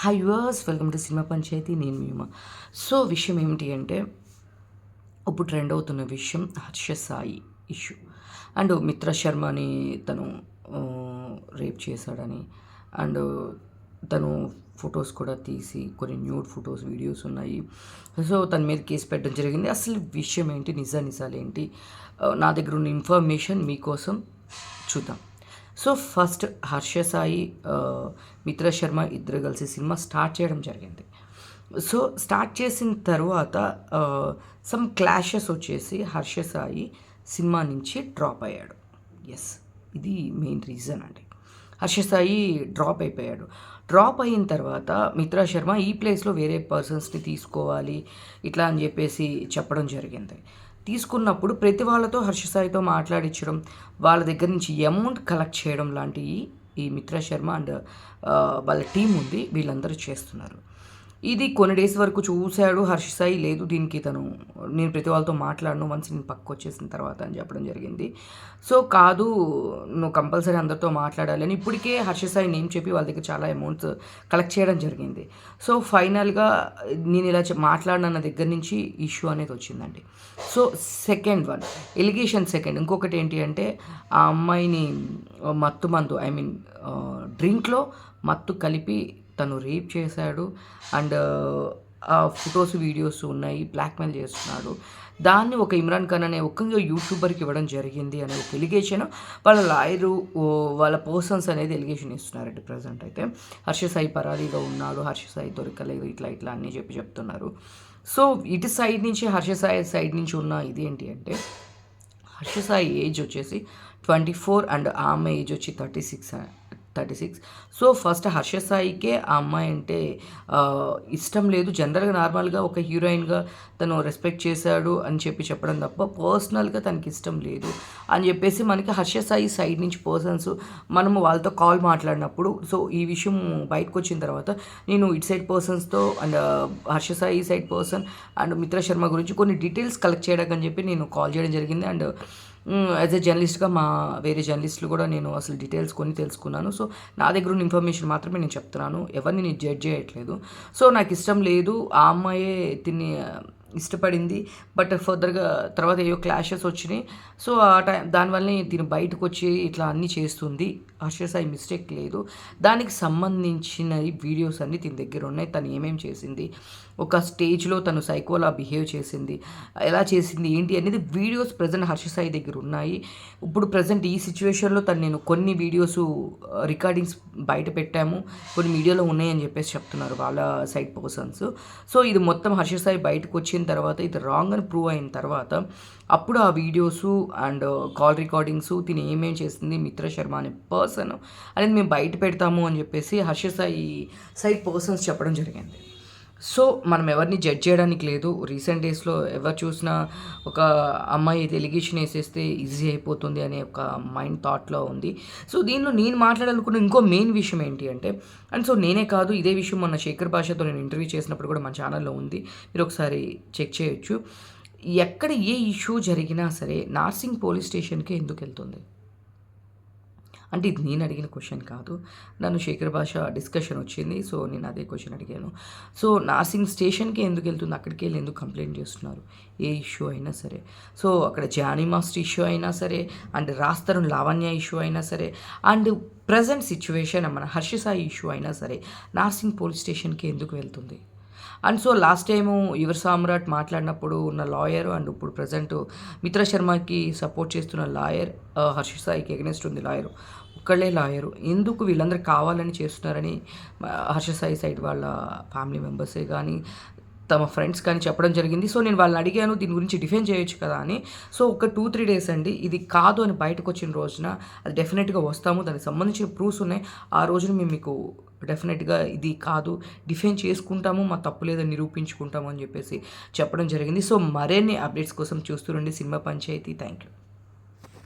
Hi yours welcome to cinema Panchayati నేను మీమా. So విషయం ఏమిటి అంటే ఇప్పుడు ట్రెండ్ అవుతున్న విషయం హర్ష సాయి ఇష్యూ అండ్ మిత్ర శర్మని తను రేప్ చేశాడని. అండ్ తను ఫొటోస్ కూడా తీసి కొన్ని న్యూడ్ ఫొటోస్ వీడియోస్ ఉన్నాయి. సో తన మీద కేసు పెట్టడం జరిగింది. అసలు విషయం ఏంటి? నిజ నిజాలు ఏంటి? నా దగ్గర ఉన్న ఇన్ఫర్మేషన్ మీకోసం చూద్దాం. సో ఫస్ట్ హర్ష సాయి మిత్ర శర్మ ఇద్దరు కలిసి సినిమా స్టార్ట్ చేయడం జరిగింది. సో స్టార్ట్ చేసిన తర్వాత సమ్ క్లాషెస్ వచ్చేసి హర్ష సాయి సినిమా నుంచి డ్రాప్ అయ్యాడు. ఎస్ ఇది మెయిన్ రీజన్ అండి. హర్ష సాయి డ్రాప్ అయిపోయాడు. డ్రాప్ అయిన తర్వాత మిత్రా శర్మ ఈ ప్లేస్లో వేరే పర్సన్స్ని తీసుకోవాలి ఇట్లా అని చెప్పేసి చెప్పడం జరిగింది. తీసుకున్నప్పుడు ప్రతి వాళ్ళతో హర్షసాయితో మాట్లాడించడం వాళ్ళ దగ్గర నుంచి అమౌంట్ కలెక్ట్ చేయడం లాంటివి ఈ మిత్ర శర్మ అండ్ వాళ్ళ టీం ఉంది. వీళ్ళందరూ చేస్తున్నారు. ఇది కొన్ని డేస్ వరకు చూశాడు హర్షసాయి లేదు దీనికి తను. నేను ప్రతి వాళ్ళతో మాట్లాడను వన్స్ నేను పక్క వచ్చేసిన తర్వాత అని చెప్పడం జరిగింది. సో కాదు నువ్వు కంపల్సరీ అందరితో మాట్లాడాలి అని ఇప్పటికే హర్షసాయి నేమ్ చెప్పి వాళ్ళ దగ్గర చాలా అమౌంట్స్ కలెక్ట్ చేయడం జరిగింది. సో ఫైనల్గా నేను ఇలా మాట్లాడిన దగ్గర నుంచి ఇష్యూ అనేది వచ్చిందండి. So second one allegation second ఇంకొకటి ఏంటి అంటే ఆ అమ్మాయిని మత్తు మందు ఐ మీన్ డ్రింక్లో మత్తు కలిపి తను రేప్ చేశాడు అండ్ ఆ ఫొటోస్ వీడియోస్ ఉన్నాయి బ్లాక్మెయిల్ చేస్తున్నాడు. దాన్ని ఒక ఇమ్రాన్ ఖాన్ అనే ఒక యూట్యూబర్కి ఇవ్వడం జరిగింది అనే ఒక ఎలిగేషన్ వాళ్ళ లాయరు వాళ్ళ పర్సన్స్ అనేది ఎలిగేషన్ ఇస్తున్నారండి ప్రజెంట్ అయితే. హర్ష సాయి పరారీగా ఉన్నాడు హర్ష సాయి దొరకలేదు ఇట్లా ఇట్లా అన్నీ చెప్పి చెప్తున్నారు. సో ఇటు సైడ్ నుంచి హర్ష సాయి సైడ్ నుంచి ఉన్న ఇది ఏంటి అంటే హర్ష సాయి ఏజ్ వచ్చేసి ట్వంటీ ఫోర్ అండ్ ఆమె ఏజ్ వచ్చి thirty six thirty six. So first Harsha సాయికే ఆ అమ్మాయి అంటే ఇష్టం లేదు. జనరల్గా నార్మల్గా ఒక హీరోయిన్గా తను రెస్పెక్ట్ చేశాడు అని చెప్పి చెప్పడం తప్ప పర్సనల్గా తనకి ఇష్టం లేదు. అని చెప్పేసి మనకి హర్ష సాయి సైడ్ నుంచి పర్సన్స్ మనము వాళ్ళతో కాల్ మాట్లాడినప్పుడు సో ఈ విషయం బయటకు వచ్చిన తర్వాత నేను it side పర్సన్స్తో and Harsha Sai side person and Mitra Sharma గురించి కొన్ని డీటెయిల్స్ కలెక్ట్ చేయడానికి అని చెప్పి నేను కాల్ చేయడం జరిగింది. అండ్ యాజ్ ఎ జర్నలిస్ట్గా మా వేరే జర్నలిస్టులు కూడా నేను అసలు డీటెయిల్స్ కొన్ని తెలుసుకున్నాను. సో నా దగ్గర ఉన్న ఇన్ఫర్మేషన్ మాత్రమే నేను చెప్తున్నాను. ఎవరిని నేను జడ్జ్ చేయట్లేదు. సో నాకు ఇష్టం లేదు. ఆ అమ్మాయే తిని ఇష్టపడింది. బట్ ఫర్దర్గా తర్వాత ఏవో క్లాషెస్ వచ్చినాయి. సో ఆ టైం దానివల్లనే దీని బయటకు వచ్చి ఇట్లా అన్నీ చేస్తుంది. హర్షసాయి మిస్టేక్ లేదు. దానికి సంబంధించిన వీడియోస్ అన్నీ దీని దగ్గర ఉన్నాయి. తను ఏమేమి చేసింది? ఒక స్టేజ్లో తను సైకోలా బిహేవ్ చేసింది. ఎలా చేసింది? ఏంటి? అనేది వీడియోస్ ప్రజెంట్ హర్షసాయి దగ్గర ఉన్నాయి. ఇప్పుడు ప్రజెంట్ ఈ సిచ్యువేషన్లో తను నేను కొన్ని వీడియోస్ రికార్డింగ్స్ బయట పెట్టాము. కొన్ని వీడియోలో ఉన్నాయని చెప్పేసి చెప్తున్నారు వాళ్ళ సైడ్ పర్సన్స్. సో ఇది మొత్తం హర్షసాయి బయటకు వచ్చిన తర్వాత ఇది రాంగ్ అని ప్రూవ్ అయిన తర్వాత అప్పుడు ఆ వీడియోస్ అండ్ కాల్ రికార్డింగ్స్ తిని ఏమేం చేసింది మిత్ర శర్మ అనే పర్సన్ అనేది మేము బయట పెడతాము అని చెప్పేసి హర్షసాయి సైడ్ పర్సన్స్ చెప్పడం జరిగింది. సో మనం ఎవరిని జడ్జ్ చేయడానికి లేదు. రీసెంట్ డేస్లో ఎవరు చూసినా ఒక అమ్మాయి అయితే ఎలిగేషన్ వేసేస్తే ఈజీ అయిపోతుంది అనే ఒక మైండ్ థాట్లో ఉంది. సో దీనిలో నేను మాట్లాడాలనుకున్న ఇంకో మెయిన్ విషయం ఏంటి అంటే అండ్ సో నేనే కాదు ఇదే విషయం మన శేఖర్ భాషతో నేను ఇంటర్వ్యూ చేసినప్పుడు కూడా మన ఛానల్లో ఉంది. మీరు ఒకసారి చెక్ చేయొచ్చు. ఎక్కడ ఏ ఇష్యూ జరిగినా సరే నార్సింగ్ పోలీస్ స్టేషన్కే ఎందుకు వెళ్తుంది? అంటే ఇది నేను అడిగిన క్వశ్చన్ కాదు. నన్ను శేఖర్ భాష డిస్కషన్ వచ్చింది సో నేను అదే క్వశ్చన్ అడిగాను. సో నార్సింగ్ స్టేషన్కి ఎందుకు వెళ్తుంది? అక్కడికి వెళ్ళి ఎందుకు కంప్లైంట్ చేస్తున్నారు? ఏ ఇష్యూ అయినా సరే. సో అక్కడ జానీ మాస్టర్ ఇష్యూ అయినా సరే అండ్ రాస్తరం లావణ్య ఇష్యూ అయినా సరే అండ్ ప్రజెంట్ సిచ్యువేషన్ మన హర్షసాయి ఇష్యూ అయినా సరే నార్సింగ్ పోలీస్ స్టేషన్కి ఎందుకు వెళ్తుంది? And so last time your Samrat మాట్లాడినప్పుడు ఉన్న లాయర్ అండ్ ఇప్పుడు ప్రజెంట్ మిత్ర శర్మకి సపోర్ట్ చేస్తున్న లాయర్ హర్ష సాయికి ఎగనెస్ట్ ఉంది లాయర్ ఒక్కళ్ళే లాయరు ఎందుకు వీళ్ళందరూ కావాలని చేస్తున్నారని హర్ష సాయి సైడ్ వాళ్ళ ఫ్యామిలీ మెంబర్సే కానీ తమ ఫ్రెండ్స్ కానీ చెప్పడం జరిగింది. సో నేను వాళ్ళని అడిగాను దీని గురించి డిఫెండ్ చేయొచ్చు కదా అని. సో ఒక టూ త్రీ డేస్ అండి. ఇది కాదు అని బయటకు వచ్చిన రోజున అది డెఫినెట్గా వస్తాము. దానికి సంబంధించిన ప్రూఫ్స్ ఉన్నాయి. ఆ రోజున మేము మీకు డెఫినెట్గా ఇది కాదు డిఫెండ్ చేసుకుంటాము మా తప్పు లేదని నిరూపించుకుంటాము అని చెప్పేసి చెప్పడం జరిగింది. సో మరిన్ని అప్డేట్స్ కోసం చూస్తుండండి సినిమా పంచాయతీ. Thank you